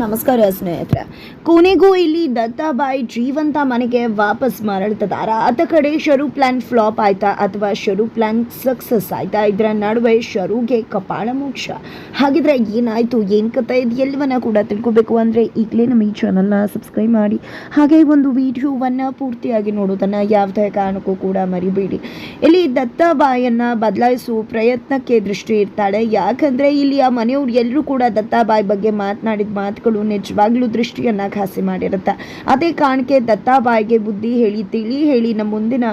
ನಮಸ್ಕಾರ ಸ್ನೇಹಿತರೆ. ಕೊನೆಗೂ ಇಲ್ಲಿ ದತ್ತಾಬಾಯಿ ಜೀವಂತ ಮನೆಗೆ ವಾಪಸ್ ಮರಳ್ತಿದಾರ ಆತ ಕಡೆ ಶರು ಪ್ಲಾನ್ ಫ್ಲಾಪ್ ಆಯ್ತಾ ಅಥವಾ ಶರು ಪ್ಲಾನ್ ಸಕ್ಸಸ್ ಆಯ್ತಾ? ಇದರ ನಡುವೆ ಶರುಗೆ ಕಪಾಳ ಮೋಕ್ಷ. ಹಾಗಿದ್ರೆ ಏನಾಯ್ತು? ಏನ್ ಕಥೆ ಇದು ಎಲ್ಲವನ್ನ ಕೂಡ ತಿಳ್ಕೊಬೇಕು ಅಂದ್ರೆ ಈಗಲೇ ನಮ್ಮ ಈ ಚಾನಲ್ನ ಸಬ್ಸ್ಕ್ರೈಬ್ ಮಾಡಿ. ಹಾಗೆ ಒಂದು ವಿಡಿಯೋವನ್ನ ಪೂರ್ತಿಯಾಗಿ ನೋಡೋದನ್ನ ಯಾವುದೇ ಕಾರಣಕ್ಕೂ ಕೂಡ ಮರಿಬೇಡಿ. ಇಲ್ಲಿ ದತ್ತಾಬಾಯಿಯನ್ನ ಬದಲಾಯಿಸುವ ಪ್ರಯತ್ನಕ್ಕೆ ದೃಷ್ಟಿ ಇರ್ತಾಳೆ. ಯಾಕಂದ್ರೆ ಇಲ್ಲಿ ಆ ಮನೆಯವ್ರು ಎಲ್ಲರೂ ಕೂಡ ದತ್ತಾಬಾಯಿ ಬಗ್ಗೆ ಮಾತನಾಡಿದ ಮಾತುಗಳು ನಿಜವಾಗ್ಲೂ ದೃಷ್ಟಿಯನ್ನ ಘಾಸಿ ಮಾಡಿರುತ್ತೆ. ಅದೇ ಕಾರಣಕ್ಕೆ ದತ್ತಾಬಾಯಿಗೆ ಬುದ್ಧಿ ಹೇಳಿ, ತಿಳಿ ಹೇಳಿ ನಮ್ಮ ಮುಂದಿನ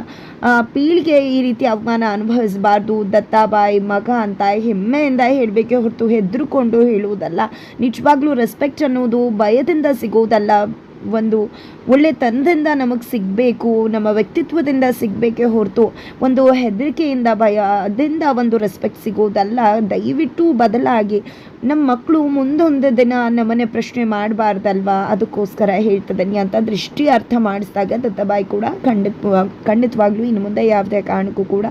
ಪೀಳಿಗೆ ಈ ರೀತಿ ಅವಮಾನ ಅನುಭವಿಸಬಾರ್ದು. ದತ್ತಾಬಾಯಿ ಮಗ ಅಂತ ಹೆಮ್ಮೆಯಿಂದ ಹೇಳಬೇಕೆ ಹೊರತು ಹೆದರುಕೊಂಡು ಹೇಳುವುದಲ್ಲ. ನಿಜವಾಗ್ಲೂ ರೆಸ್ಪೆಕ್ಟ್ ಅನ್ನೋದು ಭಯದಿಂದ ಸಿಗೋದಲ್ಲ ಒಂದು ಒಳ್ಳೆ ತಂದೆಯಿಂದ ನಮಗೆ ಸಿಗಬೇಕು, ನಮ್ಮ ವ್ಯಕ್ತಿತ್ವದಿಂದ ಸಿಗಬೇಕೇ ಹೊರತು ಒಂದು ಹೆದರಿಕೆಯಿಂದ ಭಯ ಅದರಿಂದ ಒಂದು ರೆಸ್ಪೆಕ್ಟ್ ಸಿಗೋದಲ್ಲ. ದಯವಿಟ್ಟು ಬದಲಾಗಿ ನಮ್ಮ ಮಕ್ಕಳು ಮುಂದೊಂದು ದಿನ ನಮ್ಮನೆ ಪ್ರಶ್ನೆ ಮಾಡಬಾರ್ದಲ್ವಾ? ಅದಕ್ಕೋಸ್ಕರ ಹೇಳ್ತದನಿ ಅಂತ ದೃಷ್ಟಿ ಅರ್ಥ ಮಾಡಿಸಿದಾಗ ದತ್ತಬಾಯಿ ಕೂಡ ಖಂಡಿತ ಖಂಡಿತವಾಗ್ಲೂ ಇನ್ನು ಮುಂದೆ ಯಾವುದೇ ಕಾರಣಕ್ಕೂ ಕೂಡ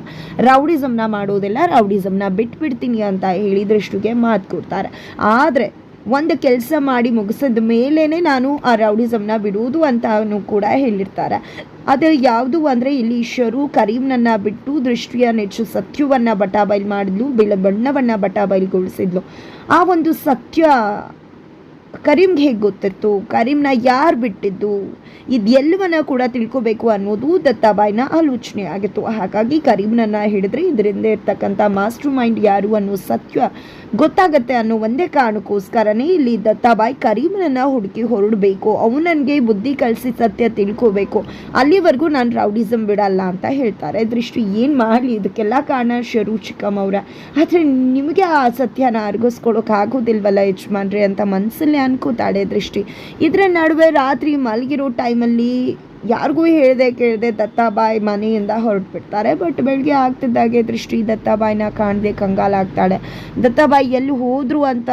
ರೌಡಿಸಮ್ನ ಮಾಡೋದಿಲ್ಲ. ರೌಡಿಸಮ್ನ ಬಿಟ್ಬಿಡ್ತೀನಿ ಅಂತ ಹೇಳಿ ದೃಷ್ಟಿಗೆ ಮಾತು ಕೊಡ್ತಾರೆ. ಆದರೆ ಒಂದು ಕೆಲಸ ಮಾಡಿ ಮುಗಿಸಿದ ಮೇಲೇ ನಾನು ಆ ರೌಡಿಸಮ್ನ ಬಿಡುವುದು ಅಂತಾನು ಕೂಡ ಹೇಳಿರ್ತಾರೆ. ಅದು ಯಾವುದು ಅಂದರೆ ಇಲ್ಲಿ ಈಶ್ವರು ಬಿಟ್ಟು ದೃಷ್ಟಿಯ ನೆಚ್ಚು ಸತ್ಯವನ್ನು ಬಟಾಬೈಲ್ ಮಾಡಿದ್ಲು, ಬೆಳೆ ಬಣ್ಣವನ್ನು ಬಟಾಬೈಲ್ಗೊಳಿಸಿದ್ಲು. ಆ ಒಂದು ಸತ್ಯ ಕರೀಂಗೆ ಹೇಗೆ ಗೊತ್ತಿತ್ತು? ಕರೀಮ್ನ ಯಾರು ಬಿಟ್ಟಿದ್ದು? ಇದೆಲ್ಲವನ್ನ ಕೂಡ ತಿಳ್ಕೋಬೇಕು ಅನ್ನೋದು ದತ್ತಾಬಾಯಿನ ಆಲೋಚನೆ ಆಗಿತ್ತು ಹಾಗಾಗಿ ಕರೀಮ್ನನ್ನ ಹಿಡಿದ್ರೆ ಇದರಿಂದ ಇರ್ತಕ್ಕಂಥ ಮಾಸ್ಟರ್ ಮೈಂಡ್ ಯಾರು ಅನ್ನೋ ಸತ್ಯ ಗೊತ್ತಾಗತ್ತೆ ಅನ್ನೋ ಒಂದೇ ಕಾರಣಕ್ಕೋಸ್ಕರನೇ ಇಲ್ಲಿ ದತ್ತಾಬಾಯಿ ಕರೀಮ್ನನ್ನ ಹುಡುಕಿ ಹೊರಡಬೇಕು. ಅವನು ನನಗೆ ಬುದ್ಧಿ ಕಲಿಸಿ ಸತ್ಯ ತಿಳ್ಕೋಬೇಕು. ಅಲ್ಲಿವರೆಗೂ ನಾನು ರೌಡಿಸಮ್ ಬಿಡಲ್ಲ ಅಂತ ಹೇಳ್ತಾರೆ. ದೃಷ್ಟಿ ಏನು ಮಾಡಲಿ? ಇದಕ್ಕೆಲ್ಲ ಕಾರಣ ಶರು ಚಿಕ್ಕಮ್ಮವ್ರ. ಆದರೆ ನಿಮಗೆ ಆ ಸತ್ಯನ ಅರ್ಗಿಸ್ಕೊಳೋಕೆ ಆಗೋದಿಲ್ವಲ್ಲ ಯಜಮಾನ್ರಿ ಅಂತ ಮನಸ್ಸಲ್ಲೇ ಅನ್ಕೋತಾಳೆ ದೃಷ್ಟಿ. ಇದರ ನಡುವೆ ರಾತ್ರಿ ಮಲಗಿರೋ ಟೈಮಲ್ಲಿ ಯಾರಿಗೂ ಹೇಳದೆ ಕೇಳದೆ ದತ್ತಾಬಾಯಿ ಮನೆಯಿಂದ ಹೊರಟ್ಬಿಡ್ತಾರೆ ಬಟ್ ಬೆಳಗ್ಗೆ ಆಗ್ತಿದ್ದಾಗೆ ದೃಷ್ಟಿ ದತ್ತಾಬಾಯಿನ ಕಾಣದೆ ಕಂಗಾಲಾಗ್ತಾಳೆ ದತ್ತಾಬಾಯಿ ಎಲ್ಲಿ ಹೋದ್ರು ಅಂತ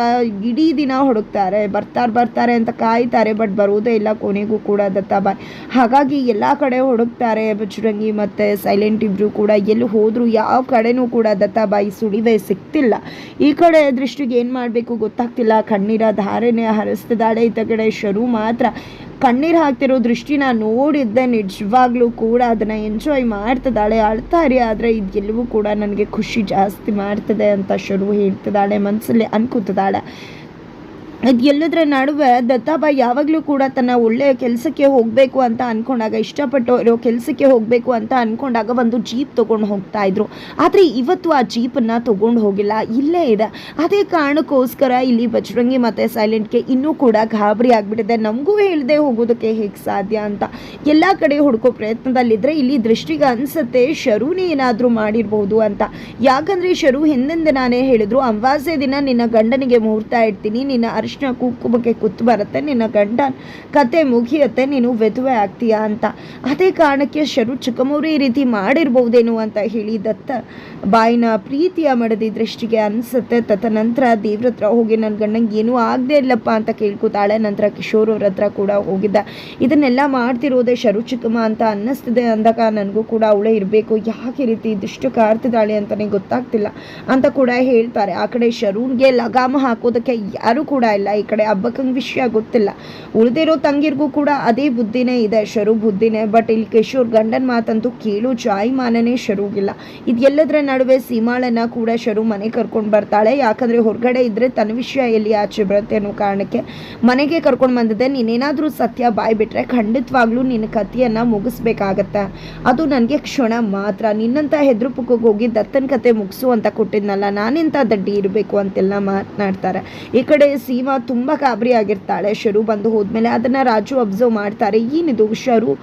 ಇಡೀ ದಿನ ಹುಡುಕ್ತಾರೆ, ಬರ್ತಾರೆ ಬರ್ತಾರೆ ಅಂತ ಕಾಯ್ತಾರೆ ಬಟ್ ಬರೋದೇ ಇಲ್ಲ ಕೊನೆಗೂ ಕೂಡ ದತ್ತಾಬಾಯಿ. ಹಾಗಾಗಿ ಎಲ್ಲ ಕಡೆ ಹುಡುಕ್ತಾರೆ ಬಜರಂಗಿ ಮತ್ತು ಸೈಲೆಂಟ್ ಇಬ್ರು ಕೂಡ. ಎಲ್ಲಿ ಹೋದರೂ ಯಾವ ಕಡೆನೂ ಕೂಡ ದತ್ತಾಬಾಯಿ ಸುಳಿವೆ ಸಿಗ್ತಿಲ್ಲ ಈ ಕಡೆ ದೃಷ್ಟಿಗೆ ಏನು ಮಾಡಬೇಕು ಗೊತ್ತಾಗ್ತಿಲ್ಲ. ಕಣ್ಣೀರ ಧಾರೆನೆ ಹರಿಸ್ತಿದ್ದಾಳೆ. ಈತ ಕಡೆ ಶರು ಮಾತ್ರ. ಕಣ್ಣೀರು ಹಾಕ್ತಿರೋ ದೃಷ್ಟಿನ ನೋಡಿದ್ದೆ ನಿಜವಾಗ್ಲೂ ಕೂಡ ಅದನ್ನು ಎಂಜಾಯ್ ಮಾಡ್ತಿದ್ದಾಳೆ. ಅಳ್ತಾರಿ, ಆದರೆ ಇದೆಲ್ಲವೂ ಕೂಡ ನನಗೆ ಖುಷಿ ಜಾಸ್ತಿ ಮಾಡ್ತದೆ ಅಂತ ಶುರು ಹೇಳ್ತಿದ್ದಾಳೆ ಮನಸ್ಸಲ್ಲಿ ಅನ್ಕೋತಿದ್ದಾಳೆ. ಅದು ಎಲ್ಲದರ ನಡುವೆ ದತ್ತಾಬಾ ಯಾವಾಗಲೂ ಕೂಡ ತನ್ನ ಒಳ್ಳೆಯ ಕೆಲಸಕ್ಕೆ ಹೋಗಬೇಕು ಅಂತ ಅಂದ್ಕೊಂಡಾಗ ಇಷ್ಟಪಟ್ಟು ಇರೋ ಕೆಲಸಕ್ಕೆ ಹೋಗಬೇಕು ಅಂತ ಅಂದ್ಕೊಂಡಾಗ ಒಂದು ಜೀಪ್ ತೊಗೊಂಡು ಹೋಗ್ತಾ ಇದ್ರು. ಆದರೆ ಇವತ್ತು ಆ ಜೀಪನ್ನು ತೊಗೊಂಡು ಹೋಗಿಲ್ಲ, ಇಲ್ಲೇ ಇದೆ. ಅದೇ ಕಾರಣಕ್ಕೋಸ್ಕರ ಇಲ್ಲಿ ಬಜರಂಗಿ ಮತ್ತು ಸೈಲೆಂಟ್ಗೆ ಇನ್ನೂ ಕೂಡ ಗಾಬರಿ ಆಗಿಬಿಟ್ಟಿದೆ. ನಮಗೂ ಹೇಳದೆ ಹೋಗೋದಕ್ಕೆ ಹೇಗೆ ಸಾಧ್ಯ ಅಂತ. ಎಲ್ಲ ಕಡೆ ಹುಡುಕೋ ಪ್ರಯತ್ನದಲ್ಲಿದ್ದರೆ ಇಲ್ಲಿ ದೃಷ್ಟಿಗೆ ಅನಿಸುತ್ತೆ, ಶರುನೇ ಏನಾದರೂ ಮಾಡಿರ್ಬೋದು ಅಂತ. ಯಾಕಂದರೆ ಶರು ಹಿಂದಿಂದ ನಾನೇ ಹೇಳಿದ್ರು ಅಂಬಾಸೆ ದಿನ ನಿನ್ನ ಗಂಡನಿಗೆ ಮುಹೂರ್ತ ಇಡ್ತೀನಿ, ನಿನ್ನ ಅರಿಶಿನ ಕುಂಕುಮಕ್ಕೆ ಕುತ್ತು ಬರುತ್ತೆ, ನಿನ್ನ ಗಂಡ ಕತೆ ಮುಗಿಯುತ್ತೆ, ನೀನು ವಿಧವೆ ಆಗ್ತೀಯಾ ಅಂತ. ಅದೇ ಕಾರಣಕ್ಕೆ ಶರು ಚಿಕ್ಕಮೂರು ಈ ರೀತಿ ಮಾಡಿರ್ಬೋದೇನು ಅಂತ ಹೇಳಿ ದತ್ತ ಬಾಯಿನ ಪ್ರೀತಿಯ ಮಡದಿ ದೃಷ್ಟಿಗೆ ಅನಿಸುತ್ತೆ. ತದನಂತರ ದೇವ್ರ ಹತ್ರ ಹೋಗಿ ನನ್ನ ಗಂಡಂಗೆ ಏನೂ ಆಗದೆ ಇಲ್ಲಪ್ಪ ಅಂತ ಕೇಳ್ಕೊತಾಳೆ. ನಂತರ ಕಿಶೋರ್ ಅವ್ರ ಹತ್ರ ಕೂಡ ಹೋಗಿದ್ದ. ಇದನ್ನೆಲ್ಲ ಮಾಡ್ತಿರೋದೇ ಶರು ಚಿಕ್ಕಮ್ಮ ಅಂತ ಅನ್ನಿಸ್ತಿದೆ ಅಂದಾಗ ನನಗೂ ಕೂಡ ಅವಳೇ ಇರಬೇಕು. ಯಾಕೆ ರೀತಿ ಇದಿಷ್ಟು ಕಾರ್ತಿದ್ದಾಳೆ ಅಂತಲೇ ಗೊತ್ತಾಗ್ತಿಲ್ಲ ಅಂತ ಕೂಡ ಹೇಳ್ತಾರೆ. ಆ ಕಡೆ ಶರೂನ್ಗೆ ಲಗಾಮ ಹಾಕೋದಕ್ಕೆ ಯಾರೂ ಕೂಡ ಇಲ್ಲ. ಈ ಕಡೆ ಹಬ್ಬಕ್ಕಂಗೆ ವಿಷಯ ಗೊತ್ತಿಲ್ಲ. ಉಳಿದಿರೋ ತಂಗಿರ್ಗೂ ಕೂಡ ಅದೇ ಬುದ್ಧಿನೇ ಇದೆ, ಶರು ಬುದ್ಧಿನೇ. ಬಟ್ ಇಲ್ಲಿ ಕಿಶೋರ್ ಗಂಡನ ಮಾತಂತೂ ಕೇಳು, ಜಾಯಿಮಾನನೇ ಶರುಗಿಲ್ಲ. ಇದೆಲ್ಲದರ ನಡುವೆ ಸೀಮಾಳನ್ನ ಕೂಡ ಶರು ಮನೆ ಕರ್ಕೊಂಡು ಬರ್ತಾಳೆ. ಯಾಕಂದ್ರೆ ಹೊರಗಡೆ ಇದ್ರೆ ತನ್ನ ವಿಷಯ ಎಲ್ಲಿ ಆಚೆ ಬರುತ್ತೆ ಅನ್ನೋ ಕಾರಣಕ್ಕೆ ಮನೆಗೆ ಕರ್ಕೊಂಡು ಬಂದಿದೆ ನೀನೇನಾದರೂ ಸತ್ಯ ಬಾಯ್ಬಿಟ್ರೆ ಖಂಡಿತವಾಗ್ಲೂ ನಿನ್ನ ಕಥೆಯನ್ನ ಮುಗಿಸ್ಬೇಕಾಗತ್ತೆ? ಅದು ನನಗೆ ಕ್ಷಣ ಮಾತ್ರ. ನಿನ್ನಂತ ಹೆದ್ರು ಪುಕ್ಕಗೆ ಹೋಗಿ ದತ್ತನ ಕತೆ ಮುಗಿಸು ಅಂತ ಕೊಟ್ಟಿದ್ನಲ್ಲ, ನಾನೆಂತ ದಡ್ಡಿ ಇರಬೇಕು ಅಂತೆಲ್ಲ ಮಾತನಾಡ್ತಾರೆ. ಈ ಕಡೆ ಸೀಮಾ ತುಂಬ ಗಾಬರಿ ಆಗಿರ್ತಾಳೆ. ಶರು ಬಂದು ಹೋದ್ಮೇಲೆ ಅದನ್ನ ರಾಜು ಅಬ್ಸರ್ವ್ ಮಾಡ್ತಾರೆ. ಏನಿದು ಶರು?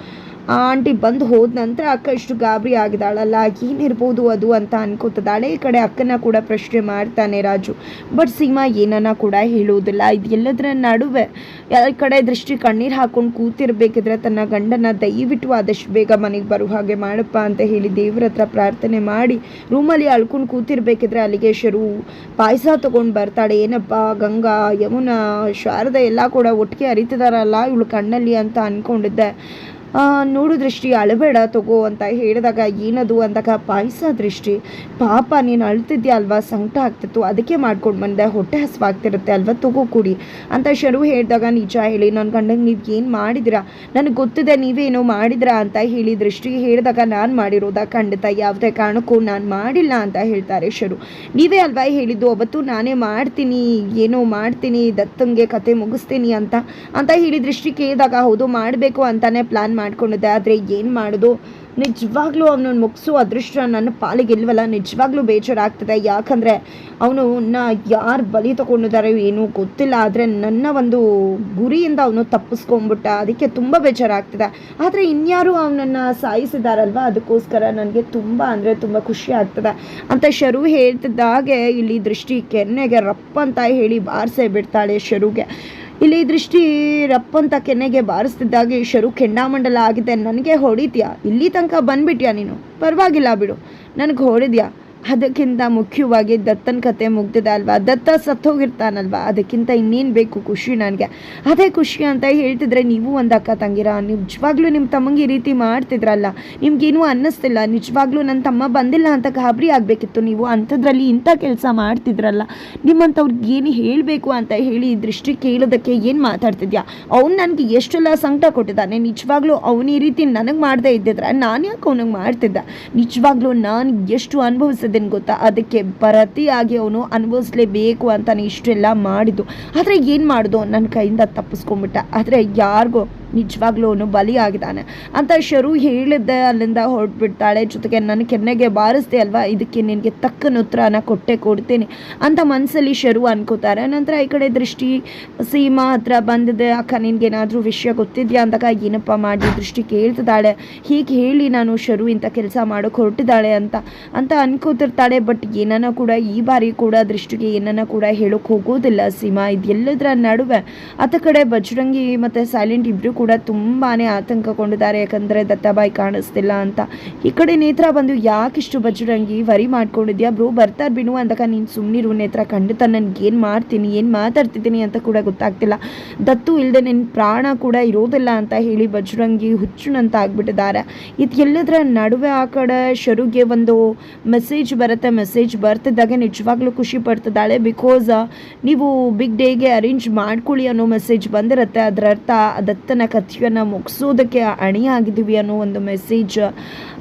ಆಂಟಿ ಬಂದು ಹೋದ ನಂತರ ಅಕ್ಕ ಇಷ್ಟು ಗಾಬರಿ ಆಗಿದಾಳಲ್ಲ ಏನಿರ್ಬೋದು ಅದು ಅಂತ ಅನ್ಕೋತಿದ್ದಾಳೆ ಈ ಕಡೆ ಅಕ್ಕನ ಕೂಡ ಪ್ರಶ್ನೆ ಮಾಡ್ತಾನೆ ರಾಜು. ಬಟ್ ಸೀಮಾ ಏನನ್ನ ಕೂಡ ಹೇಳುವುದಿಲ್ಲ. ಇದೆಲ್ಲದರ ನಡುವೆ ಈ ಕಡೆ ದೃಷ್ಟಿ ಕಣ್ಣೀರು ಹಾಕೊಂಡು ಕೂತಿರ್ಬೇಕಿದ್ರೆ ತನ್ನ ಗಂಡನ ದಯವಿಟ್ಟು ಆದಷ್ಟು ಬೇಗ ಮನೆಗೆ ಬರುವ ಹಾಗೆ ಮಾಡಪ್ಪ ಅಂತ ಹೇಳಿ ದೇವ್ರ ಹತ್ರ ಪ್ರಾರ್ಥನೆ ಮಾಡಿ ರೂಮಲ್ಲಿ ಅಳ್ಕೊಂಡು ಕೂತಿರ್ಬೇಕಿದ್ರೆ ಅಲ್ಲಿಗೆ ಶರು ಪಾಯಸ ತಗೊಂಡು ಬರ್ತಾಳೆ. ಏನಪ್ಪ ಗಂಗಾ ಯಮುನಾ ಶಾರದ ಎಲ್ಲ ಕೂಡ ಒಟ್ಟಿಗೆ ಅರಿತಿದಾರಲ್ಲ ಇವಳು ಕಣ್ಣಲ್ಲಿ ಅಂತ ಅಂದ್ಕೊಂಡಿದ್ದೆ ಆ, ನೋಡು ದೃಷ್ಟಿ, ಅಳಬೇಡ ತಗೋ ಅಂತ ಹೇಳಿದಾಗ ಏನದು ಅಂದಾಗ ಪಾಯಸ ದೃಷ್ಟಿ. ಪಾಪ, ನೀನು ಅಳ್ತಿದ್ಯಾ ಅಲ್ವಾ? ಸಂಕಟ ಆಗ್ತಿತ್ತು. ಅದಕ್ಕೆ ಮಾಡ್ಕೊಂಡು ಬಂದೆ. ಹೊಟ್ಟೆ ಹಸುವಾಗ್ತಿರುತ್ತೆ ಅಲ್ವಾ? ತಗೋ ಕುಡಿ ಅಂತ ಶರು ಹೇಳಿದಾಗ, ನಿಜ ಹೇಳಿ ನನ್ನ ಗಂಡಂಗೆ ನೀವು ಏನು ಮಾಡಿದಿರಾ? ನನಗೆ ಗೊತ್ತಿದೆ ನೀವೇನೋ ಮಾಡಿದ್ರಾ? ಅಂತ ಹೇಳಿ ದೃಷ್ಟಿ ಹೇಳಿದಾಗ, ನಾನು ಮಾಡಿರೋದ ಖಂಡಿತ ಯಾವುದೇ ಕಾರಣಕ್ಕೂ ನಾನು ಮಾಡಿಲ್ಲ ಅಂತ ಹೇಳ್ತಾರೆ ಶರು. ನೀವೇ ಅಲ್ವಾ ಹೇಳಿದ್ದು? ಅವತ್ತು ನಾನೇ ಮಾಡ್ತೀನಿ, ಏನೋ ಮಾಡ್ತೀನಿ, ದತ್ತಂಗೆ ಕತೆ ಮುಗಿಸ್ತೀನಿ ಅಂತ? ಅಂತ ಹೇಳಿ ದೃಷ್ಟಿ ಕೇಳಿದಾಗ, ಹೌದು, ಮಾಡಬೇಕು ಅಂತಾನೆ ಪ್ಲ್ಯಾನ್ ಮಾಡ್ಕೊಂಡಿದ್ದೆ, ಆದರೆ ಏನು ಮಾಡೋದು? ನಿಜವಾಗ್ಲೂ ಅವನನ್ನು ಮುಗಿಸೋ ಅದೃಷ್ಟ ನನ್ನ ಪಾಲಿಗೆ ಇಲ್ವಲ್ಲ? ನಿಜವಾಗ್ಲೂ ಬೇಜಾರಾಗ್ತದೆ. ಯಾಕಂದರೆ ಅವನು ನ ಯಾರು ಬಲಿ ತಗೊಂಡಿದ್ದಾರೆ ಏನೂ ಗೊತ್ತಿಲ್ಲ. ಆದರೆ ನನ್ನ ಒಂದು ಗುರಿಯಿಂದ ಅವನು ತಪ್ಪಿಸ್ಕೊಂಬಿಟ್ಟ ಅದಕ್ಕೆ ತುಂಬ ಬೇಜಾರಾಗ್ತದೆ. ಆದರೆ ಇನ್ಯಾರು ಅವನನ್ನು ಸಾಯಿಸಿದಾರಲ್ವ? ಅದಕ್ಕೋಸ್ಕರ ನನಗೆ ತುಂಬ ಅಂದರೆ ತುಂಬ ಖುಷಿ ಆಗ್ತದೆ. ಅಂತ ಶರು ಹೇಳ್ತಿದ್ದಾಗೆ, ಇಲ್ಲಿ ದೃಷ್ಟಿ ಕೆನ್ನೆಗೆ ರಪ್ಪ ಅಂತ ಹೇಳಿ ಬಾರಿಸೇ ಬಿಡ್ತಾಳೆ ಶರುಗೆ. ಇಲ್ಲಿ ದೃಷ್ಟಿ ರಪ್ಪಂತ ಕೆನ್ನೆಗೆ ಬಾರಿಸ್ತಿದ್ದಾಗೆ ಶರು ಕೆಂಡಾಮಂಡಲ ಆಗಿದೆ. ನನಗೆ ಹೊಡಿದ್ಯಾ ಇಲ್ಲಿ ತನಕ ಬಂದ್ಬಿಟ್ಯಾ ನೀನು? ಪರವಾಗಿಲ್ಲ ಬಿಡು. ನನಗೆ ಹೊಡಿದ್ಯಾ? ಅದಕ್ಕಿಂತ ಮುಖ್ಯವಾಗಿ ದತ್ತನ ಕತೆ ಮುಗ್ದಿದೆ ಅಲ್ವಾ? ದತ್ತ ಸತ್ತೋಗಿರ್ತಾನಲ್ವಾ? ಅದಕ್ಕಿಂತ ಇನ್ನೇನು ಬೇಕು ಖುಷಿ ನನಗೆ. ಅದೇ ಖುಷಿ ಅಂತ ಹೇಳ್ತಿದ್ರೆ ನೀವು ಒಂದು ಅಕ್ಕ ತಂಗಿರ, ನಿಜವಾಗ್ಲೂ ನಿಮ್ಮ ತಮ್ಮಂಗೆ ಈ ರೀತಿ ಮಾಡ್ತಿದ್ರಲ್ಲ? ನಿಮ್ಗೇನೂ ಅನ್ನಿಸ್ತಿಲ್ಲ, ನಿಜವಾಗ್ಲೂ ನನ್ನ ತಮ್ಮ ಬಂದಿಲ್ಲ ಅಂತ ಗಾಬರಿ ಆಗಬೇಕಿತ್ತು. ನೀವು ಅಂಥದ್ರಲ್ಲಿ ಇಂಥ ಕೆಲಸ ಮಾಡ್ತಿದ್ರಲ್ಲ? ನಿಮ್ಮಂಥವ್ರಿಗೆ ಏನು ಹೇಳಬೇಕು ಅಂತ ಹೇಳಿ ಈ ದೃಷ್ಟಿ ಕೇಳೋದಕ್ಕೆ ಏನು ಮಾತಾಡ್ತಿದ್ಯಾ? ಅವ್ನು ನನಗೆ ಎಷ್ಟೆಲ್ಲ ಸಂಕಟ ಕೊಟ್ಟಿದ್ದಾನೆ. ನಿಜವಾಗ್ಲೂ ಅವನು ಈ ರೀತಿ ನನಗೆ ಮಾಡದೇ ಇದ್ದಿದ್ರೆ ನಾನು ಯಾಕೆ ಅವನಿಗೆ ಮಾಡ್ತಿದ್ದ? ನಿಜವಾಗ್ಲೂ ನಾನು ಎಷ್ಟು ಅನುಭವಿಸಿದ್ದೇನೆ ಗೊತ್ತಾ? ಅದಕ್ಕೆ ಪ್ರತಿಯಾಗಿ ಅವನು ಅನುಭವಿಸ್ಲೇಬೇಕು ಅಂತಾನೆ ಇಷ್ಟೆಲ್ಲ ಮಾಡಿದ್ದು. ಆದರೆ ಏನು ಮಾಡಿದು? ನನ್ನ ಕೈಯಿಂದ ತಪ್ಪಿಸ್ಕೊಂಬಿಟ್ಟ ಆದರೆ ಯಾರಿಗೂ ನಿಜವಾಗ್ಲೂ ಅವನು ಬಲಿಯಾಗಿದ್ದಾನೆ. ಅಂತ ಶರು ಹೇಳಿದ್ದೆ, ಅಲ್ಲಿಂದ ಹೊರಟ್ಬಿಡ್ತಾಳೆ. ಜೊತೆಗೆ ನನ್ನ ಕೆನ್ನೆಗೆ ಬಾರಿಸ್ದೆ ಅಲ್ವಾ? ಇದಕ್ಕೆ ನಿನಗೆ ತಕ್ಕನ ಉತ್ತರನ ಕೊಟ್ಟೆ, ಕೊಡ್ತೀನಿ ಅಂತ ಮನಸ್ಸಲ್ಲಿ ಶರು ಅನ್ಕೋತಾರೆ. ನಂತರ ಈ ಕಡೆ ದೃಷ್ಟಿ ಸೀಮಾ ಹತ್ರ ಬಂದಿದೆ. ಅಕ್ಕ, ನಿನ್ಗೇನಾದರೂ ವಿಷಯ ಗೊತ್ತಿದ್ಯಾ? ಅಂದಾಗ, ಏನಪ್ಪ ಮಾಡಿ ದೃಷ್ಟಿ ಕೇಳ್ತಿದ್ದಾಳೆ. ಹೀಗೆ ಹೇಳಿ ನಾನು ಶರು ಇಂಥ ಕೆಲಸ ಮಾಡೋಕೆ ಹೊರಟಿದ್ದಾಳೆ ಅಂತ ಅಂತ ಅನ್ಕೋತಿರ್ತಾಳೆ. ಬಟ್ ಏನನ್ನ ಕೂಡ ಈ ಬಾರಿ ಕೂಡ ದೃಷ್ಟಿಗೆ ಏನನ್ನ ಕೂಡ ಹೇಳೋಕೆ ಹೋಗೋದಿಲ್ಲ ಸೀಮಾ. ಇದೆಲ್ಲದರ ನಡುವೆ ಆತ ಕಡೆ ಬಜರಂಗಿ ಮತ್ತು ಸೈಲೆಂಟ್ ಇಬ್ಬರು ಕೂಡ ತುಂಬಾ ಆತಂಕಗೊಂಡಿದ್ದಾರೆ. ಯಾಕಂದರೆ ದತ್ತಾಬಾಯಿ ಕಾಣಿಸ್ತಿಲ್ಲ ಅಂತ. ಈ ಕಡೆ ನೇತ್ರ ಬಂದು ಯಾಕಿಷ್ಟು ಬಜರಂಗಿ ವರಿ ಮಾಡ್ಕೊಂಡಿದ್ಯಾ ಬ್ರೋ? ಬರ್ತಾರೆ ಬಿಡು ಅಂದಾಗ ನೀನು ಸುಮ್ಮನಿರು ನೇತ್ರ. ಖಂಡಿತ ನನಗೆ ಏನು ಮಾಡ್ತೀನಿ, ಏನು ಮಾತಾಡ್ತಿದ್ದೀನಿ ಅಂತ ಕೂಡ ಗೊತ್ತಾಗ್ತಿಲ್ಲ. ದತ್ತು ಇಲ್ಲದೆ ನಿನ್ನ ಪ್ರಾಣ ಕೂಡ ಇರೋದಿಲ್ಲ ಅಂತ ಹೇಳಿ ಬಜರಂಗಿ ಹುಚ್ಚುನಂತ ಆಗ್ಬಿಟ್ಟಿದ್ದಾರೆ. ಇದು ಎಲ್ಲದರ ನಡುವೆ ಆ ಕಡೆ ಶರುಗೆ ಒಂದು ಮೆಸೇಜ್ ಬರುತ್ತೆ. ಮೆಸೇಜ್ ಬರ್ತಿದ್ದಾಗ ನಿಜವಾಗ್ಲೂ ಖುಷಿ ಪಡ್ತಿದ್ದಾಳೆ. ಬಿಕಾಸ್ ನೀವು ಬಿಗ್ ಡೇಗೆ ಅರೇಂಜ್ ಮಾಡ್ಕೊಳ್ಳಿ ಅನ್ನೋ ಮೆಸೇಜ್ ಬಂದಿರುತ್ತೆ. ಅದರರ್ಥ ದತ್ತನ ಕಥೆಯನ್ನು ಮುಗಿಸೋದಕ್ಕೆ ಅಣಿಯಾಗಿದ್ದೀವಿ ಅನ್ನೋ ಒಂದು ಮೆಸೇಜ್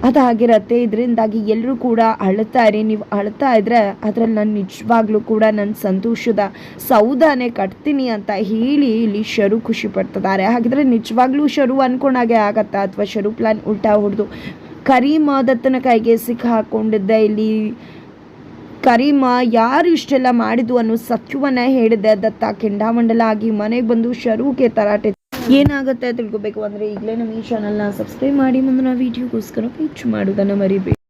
ಅದಾಗಿರತ್ತೆ ಇದರಿಂದಾಗಿ ಎಲ್ಲರೂ ಕೂಡ ಅಳ್ತಾ ಇರಿ. ನೀವು ಅಳ್ತಾ ಇದ್ರೆ ಅದರಲ್ಲಿ ನಾನು ನಿಜವಾಗ್ಲೂ ಕೂಡ ನನ್ನ ಸಂತೋಷದ ಸೌದಾನೆ ಕಟ್ತೀನಿ ಅಂತ ಹೇಳಿ ಇಲ್ಲಿ ಶರು ಖುಷಿ ಪಡ್ತಿದ್ದಾರೆ. ಹಾಗಿದ್ರೆ ನಿಜವಾಗ್ಲೂ ಶರು ಅನ್ಕೊಂಡಾಗೆ ಆಗತ್ತಾ ಅಥವಾ ಶರು ಪ್ಲಾನ್ ಉಲ್ಟಾ ಹೊಡೆದು? ಕರೀಮ ದತ್ತನ ಕೈಗೆ ಸಿಕ್ಕಾಕೊಂಡಿದ್ದೆ ಇಲ್ಲಿ. ಕರೀಮ ಯಾರು ಇಷ್ಟೆಲ್ಲ ಮಾಡಿದ್ವು ಅನ್ನೋ ಸತ್ಯವನ್ನ ಹೇಳಿದೆ ದತ್ತ ಕೆಂಡಾಮಂಡಲ ಆಗಿ ಮನೆಗೆ ಬಂದು ಶರುಗೆ ತರಾಟೆ ಏನಾಗುತ್ತೆ ತಿಳ್ಕೊಬೇಕು ಅಂದರೆ ಈಗಲೇ ನಮ್ಮ ಈ ಚಾನಲ್ನ ಸಬ್ಸ್ಕ್ರೈಬ್ ಮಾಡಿ ಮುಂದಿನ ವೀಡಿಯೋಗೋಸ್ಕರ ವೇಟ್ ಮಾಡೋದನ್ನು ಮರಿಬೇಡಿ.